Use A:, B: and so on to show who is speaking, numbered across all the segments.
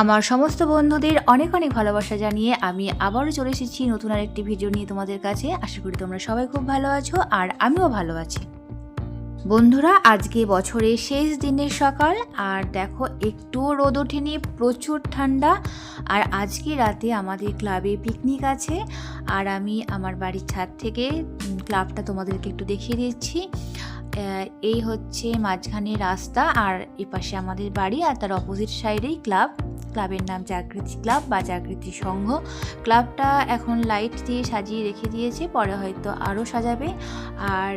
A: আমার সমস্ত বন্ধুদের অনেক অনেক ভালোবাসা জানিয়ে আমি আবারও চলে এসেছি নতুন আর একটি ভিডিও নিয়ে তোমাদের কাছে। আশা করি তোমরা সবাই খুব ভালো আছো আর আমিও ভালো আছি। বন্ধুরা, আজকে বছরের শেষ দিনের সকাল আর দেখো, একটুও রোদ ওঠেনি, প্রচুর ঠান্ডা আর আজকে রাতে আমাদের ক্লাবে পিকনিক আছে আর আমি আমার বাড়ির ছাদ থেকে ক্লাবটা তোমাদেরকে একটু দেখিয়ে দিচ্ছি। এই হচ্ছে মাঝখানে রাস্তা আর এপাশে আমাদের বাড়ি আর তার অপোজিট সাইডেই ক্লাব ক্লাবের নাম জাগৃতি ক্লাব বা জাগৃতি সংঘ। ক্লাবটা এখন লাইট দিয়ে সাজিয়ে রেখে দিয়েছে, পরে হয়তো আরও সাজাবে। আর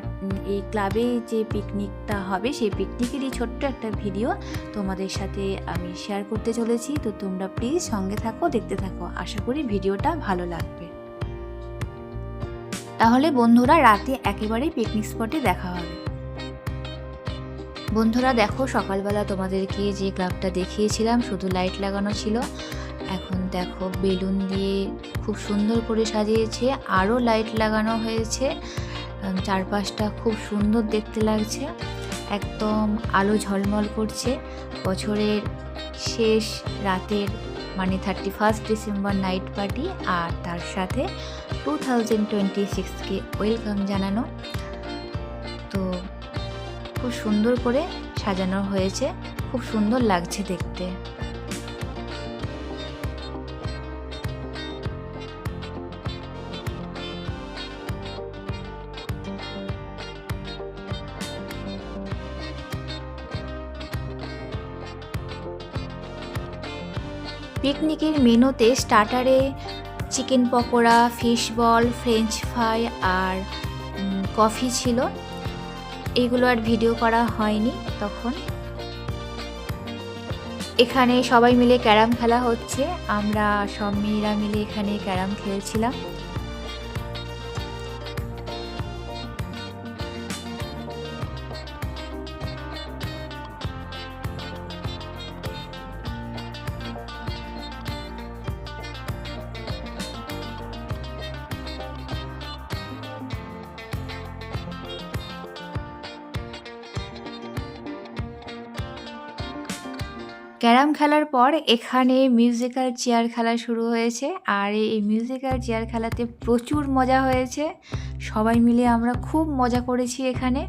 A: এই ক্লাবে যে পিকনিকটা হবে, সেই পিকনিকেরই ছোট্ট একটা ভিডিও তোমাদের সাথে আমি শেয়ার করতে চলেছি। তো তোমরা প্লিজ সঙ্গে থাকো, দেখতে থাকো। আশা করি ভিডিওটা ভালো লাগবে। তাহলে বন্ধুরা, রাতে একেবারেই পিকনিক স্পটে দেখা হবে। বন্ধুরা, দেখো সকালবেলা তোমাদেরকে যে ক্লাবটা দেখিয়েছিলাম, শুধু লাইট লাগানো ছিল। এখন দেখো বেলুন দিয়ে খুব সুন্দর করে সাজিয়েছে, আরও লাইট লাগানো হয়েছে। চারপাশটা খুব সুন্দর দেখতে লাগছে, একদম আলো ঝলমল করছে। বছরের শেষ রাতের মানে thirty first December night party আর তার সাথে টু থাউজেন্ড টোয়েন্টি সিক্সকে ওয়েলকাম জানানো। সুন্দর করে সাজানো হয়েছে। খুব সুন্দর লাগছে দেখতে। পিকনিকের মেনুতে স্টার্টারে chicken pakora, fish ball, French fry আর কফি ছিল। এগুলো আর ভিডিও করা হয়নি তখন। এখানে সবাই মিলে ক্যারাম খেলা হচ্ছে। আমরা সব মেয়েরা মিলে এখানে ক্যারাম খেলছিলাম। ক্যারাম খেলার পর এখানে মিউজিক্যাল চেয়ার খেলা শুরু হয়েছে। আর এই মিউজিক্যাল চেয়ার খেলাতে প্রচুর মজা হয়েছে। সবাই মিলে আমরা খুব মজা করেছি এখানে।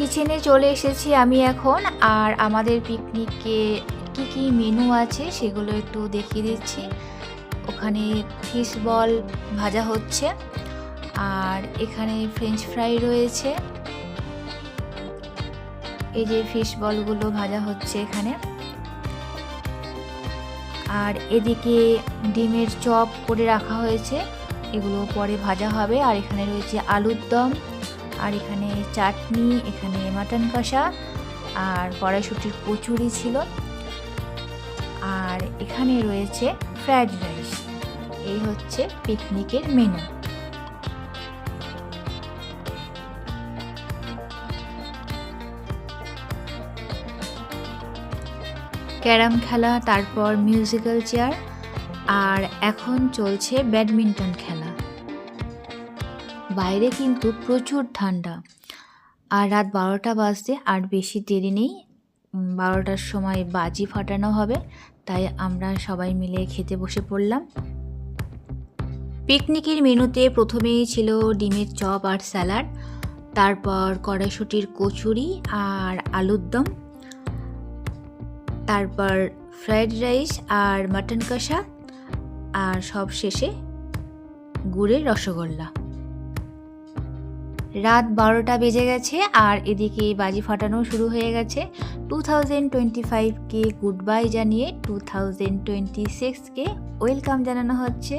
A: কিচেনে চলে এসেছি আমি এখন, আর আমাদের পিকনিকে কি কি মেনু আছে সেগুলো একটু দেখিয়ে দিচ্ছি। ওখানে ফিশ বল ভাজা হচ্ছে, আর এখানে ফ্রেঞ্চ ফ্রাই রয়েছে। এই যে ফিশ বলগুলো ভাজা হচ্ছে এখানে। আর এদিকে ডিমের চপ করে রাখা হয়েছে, এগুলো পরে ভাজা হবে। আর এখানে রয়েছে আলুর দম। আর এখানে চাটনি, এখানে মাটন কষা আর কড়াইশুটির কচুরি ছিল। আর এখানে রয়েছে ফ্রায়েড রাইস এই হচ্ছে পিকনিকের মেনু ক্যারাম খেলা, তারপর মিউজিক্যাল চেয়ার আর এখন চলছে ব্যাডমিন্টন খেলা। বাইরে কিন্তু প্রচুর ঠান্ডা। আর রাত বারোটা বাজতে আর বেশি দেরি নেই। বারোটার সময় বাজি ফাটানো হবে, তাই আমরা সবাই মিলে খেতে বসে পড়লাম। পিকনিকের মেনুতে প্রথমেই ছিল ডিমের চপ আর স্যালাড, তারপর কড়াইশুটির কচুরি আর আলুর দম, তারপর ফ্রায়েড রাইস আর মাটন কষা, আর সব শেষে গুড়ের রসগোল্লা। রাত বারোটা বেজে গেছে আর এদিকে বাজি ফাটানো শুরু হয়ে গেছে। টু থাউজেন্ড টোয়েন্টি ফাইভকে গুড বাই জানিয়ে টু থাউজেন্ড টোয়েন্টি সিক্সকে ওয়েলকাম জানানো হচ্ছে।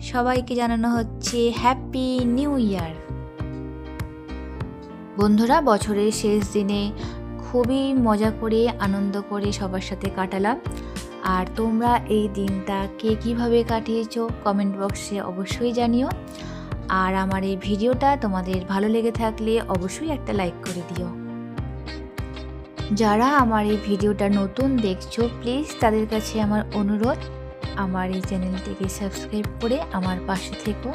A: সবাইকে জানানো হচ্ছে হ্যাপি নিউ ইয়ার বন্ধুরা, বছরের শেষ দিনে খুবই মজা করে, আনন্দ করে সবার সাথে কাটালাম। আর তোমরা এই দিনটা কে কীভাবে কাটিয়েছো কমেন্ট বক্সে অবশ্যই জানিও। আর আমার এই ভিডিওটা তোমাদের ভালো লেগে থাকলে অবশ্যই একটা লাইক করে দিও। যারা আমার এই ভিডিওটা নতুন দেখছ প্লিজ তাদের কাছে আমার অনুরোধ, আমার এই চ্যানেলটিকে সাবস্ক্রাইব করে আমার পাশে থেকো।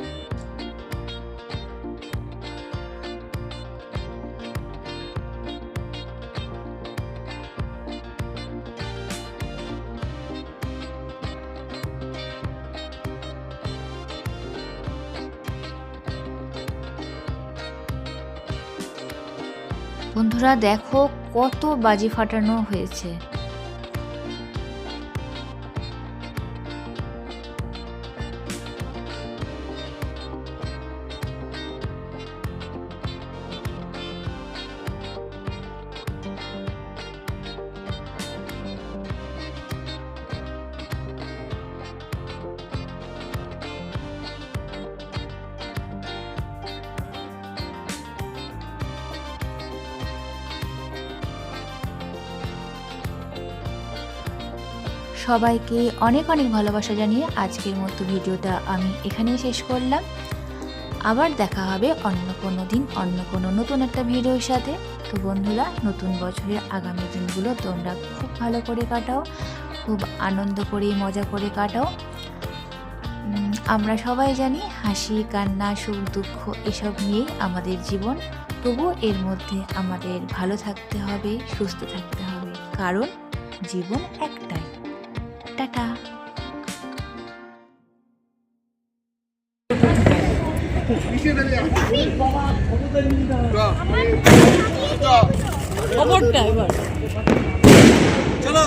A: বন্ধুরা দেখো কত বাজি ফাটানো হয়েছে। সবাইকে অনেক অনেক ভালোবাসা জানিয়ে আজকের মতো ভিডিওটা আমি এখানেই শেষ করলাম। আবার দেখা হবে অন্য কোনো দিন, অন্য কোনো নতুন একটা ভিডিওর সাথে। তো বন্ধুরা, নতুন বছরের আগামী দিনগুলো তোমরা খুব ভালো করে কাটাও, খুব আনন্দ করে, মজা করে কাটাও। আমরা সবাই জানি হাসি, কান্না, সুখ, দুঃখ এসব নিয়েই আমাদের জীবন। তবু এর মধ্যে আমাদের ভালো থাকতে হবে, সুস্থ থাকতে হবে। কারণ জীবন একটাই। টাটা।
B: খবরটা এবার।
C: চলো